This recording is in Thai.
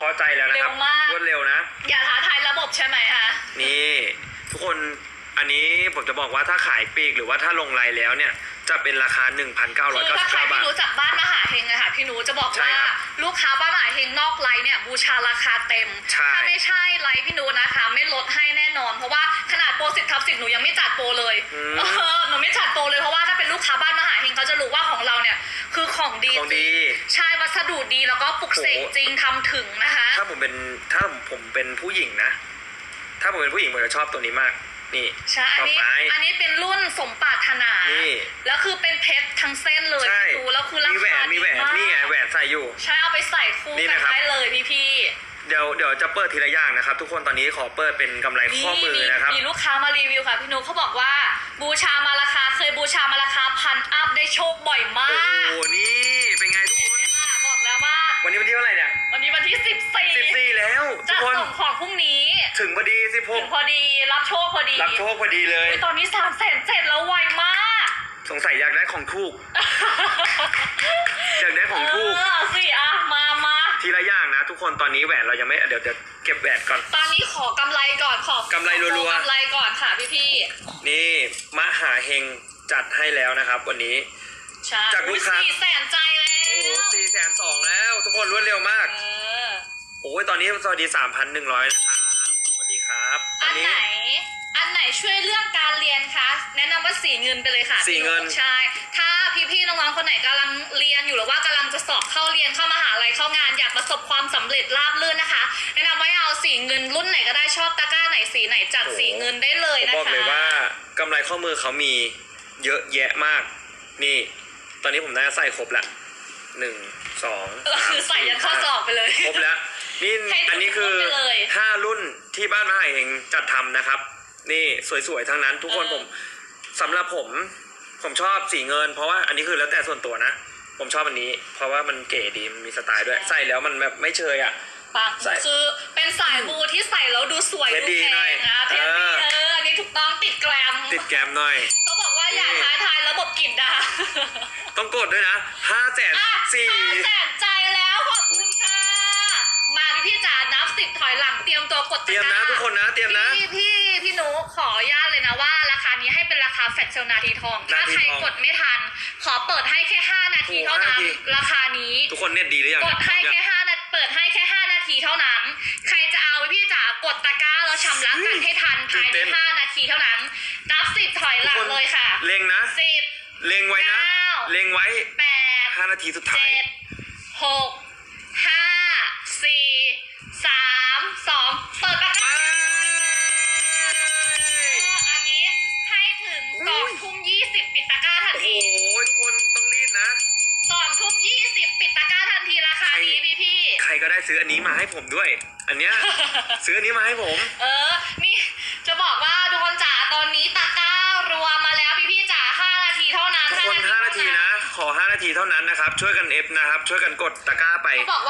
พอใจแล้วนะครับเร็วมาก รวดเร็วนะ อย่าท้าทายระบบใช่ไหมคะนี่ทุกคนอันนี้ผมจะบอกว่าถ้าขายปลีกหรือว่าถ้าลงไลน์แล้วเนี่ย จะเป็นราคา คือถ้าใคร1,999บาที่ทรู้จักบ้านมหาเฮงอะค่ะพี่หนูจะบอกใช่ว่าครับ ลูกค้าบ้านมหาเฮงนอกไลน์เนี่ยบูชาราคาเต็ม ใช่ ถ้าไม่ใช่ไลน์พี่หนูนะคะ ไม่ลดให้แน่นอน เพราะว่าขนาดโปรสิบทับสิบหนูยังไม่จัดโปรเลยอืม เออหนูไม่จัดโปรเลยเพราะว่าถ้าเป็นลูกค้าบ้านมหาเฮงเขาจะรู้ว่าของเราเนี่ยคือของดีของดีจริงใช่วัสดุดีแล้วก็ปลุกเสกโอ้โห จริงทำถึงนะคะ ถ้าผมเป็นถ้าผมเป็นผู้หญิงนะ ถ้าผมเป็นผู้หญิงผมจะชอบตัวนี้มาก นี่ใช่อันนี้ดอกไม้ อันนี้เป็นรุ่นสมปรารถนานี่ แล้วคือเป็นเพชรทั้งเส้นเลยใช่พี่ดูแล้วคือรามีแหวคานมีแหวนดีากนี่ไงแหวนใส่อยู่ ใช่เอาไปใส่คู่นี่กันนะครับ ได้เลยพี่พี่เดี๋ยวเดี๋ยวจะเปิดทีละอย่างนะครับ ทุกคนตอนนี้ขอเปิดเป็นกำไรๆข้อมือนะครับ มีลูกค้ามารีวิวค่ะพี่นุ๊กเขาบอกว่า บูชามาราคาเคยบูชามาราคาพันอัพได้โชคบ่อยมาโอ้กโหนี่เป็นไงทุกคน เห็นไหมล่ะบอกแล้วว่าวันนี้วันที่เท่าไหร่เนี่ย วันนี้วันที่ ของพรุ่งนี้ถึงพอดีสิบหถึกงพอดีรับโชคพอดีรับโชคพอดีเลย อุ๊ยตอนนี้สามแสนเจ็ดแล้วไวมาก สงสัยอยากได้ของถูก อยากได้ของถูก เออสิอะมามาทีละอย่างนะ ทุกคนตอนนี้แหวนเรายังไม่เดี๋ยวเดี๋ยวเก็บแหวนก่อน ตอนนี้ขอกำไรก่อนขอกำไรรัวๆ ขอกำไรก่อนค่ะพี่พี่นี่มหาเฮงจัดให้แล้วนะครับ วันนี้ ๆใช่จากลูกค้า สี่แสนใจแล้วโอ้โหสี่แสนสองแล้ว ทุกคนรวดเร็วมากเออโอ้ ยตอนนี้สวัสดีสามพันหนึ่งร้อยนะครับสวัสดีครับตอัอนนนี้ ไหน อันไหนช่วยเรื่องการเรียนคะ แนะนำว่าสีเงินไปเลยค่ะสีเงิน พี่กใช่ ถ้าพี่ๆน้องๆคนไหนกำลังเรียนอยู่หรือว่ากำลังจะสอบเข้าเรียนเข้ามหาลัยเข้างานอยากประสบความสำเร็จราบรื่นนะคะ แนะนำว่าเอาสีเงินรุ่นไหนก็ได้ชอบตะกร้าไหนสีไหนจัดสีเงินได้เลยผมนะคะบอกเลยว่ากำไรข้อมือเขามีเยอะแยะมาก นี่ ตอนนี้ผมน่าจะใส่ครบละหนึ่งสองก็คือใส่ยันข้อสอบไปเลย ครบแล้ว นี่ให้ดูอันนี้คือครบไปเลย ห้ารุ่นที่บ้านมหาเฮงจัดทำนะครับ นี่สวยๆทั้งนั้น ทุกคนเออผมสำหรับผม ผมชอบสีเงิน เพราะว่าอันนี้คือแล้วแต่ส่วนตัวนะ ผมชอบอันนี้ เพราะว่ามันเก๋ดีมันมีสไตล์ด้วย ใส่แล้วมันแบบไม่เชยอะปังใส่คือเป็นสายบูที่ใส่แล้วดูสวยเท่ดูดีแพหน่อยงนะเท่ดีเออ เอออันนี้ถูกต้องติดแกรมติดแกมหน่อย เขาบอกว่าอย่าท้าทายระบบกลิ่นดาต้องกดด้วยนะห้าแสนอะสี่ ห้าแสนใจแล้ว ตรียมตัวกดเตรียมนะทุกคนนะ เตรียมนะ พี่พี่พี่หนูขออนุญาตเลยนะว่า ราคานี้ให้เป็นราคาแฟลชเซลนาทีทอง ถ้านาทีใครทองกดไม่ทัน ขอเปิดให้แค่ 5 นาทีโอ้เท่านั้น ห้านาที ราคานี้ ทุกคนเน็ตดีหรือยังกเนี่ยดให้แค่ห้านาเปิดให้แค่ 5 นาทีเท่านั้น ใครจะเอาพี่จ๋ากดตะกร้าแล้วชำระกันให้ทันภายใน 5 นาทีเท่านั้น นับสิบถอยหลังเลยค่ะเล็งนะ สิบ เล็งไว้นะ เก้า เล็งไว้แปดห้านาทีสุดท้าย เจ็ดหก ปิดตะกร้าทันโอ้โหทีทุกคนต้องรีบนะสองทุ่มยี่สิบปิดตะกร้าทันทีราคานี้พี่พี่ใครก็ได้ซื้ออันนี้มาให้ผมด้วย อันเนี้ยซื้ออันนี้มาให้ผม เออ นี่จะบอกว่าทุกคนจ๋าตอนนี้ตะกร้ารวมมาแล้วพี่พี่ๆจ๋าห้านาทีเท่านั้นทุกคน5นาทีนะ ขอ5นาทีเท่านั้นนะครับ ช่วยกันเอฟนะครับ ช่วยกันกดตะกร้าไปเขาบอกว่า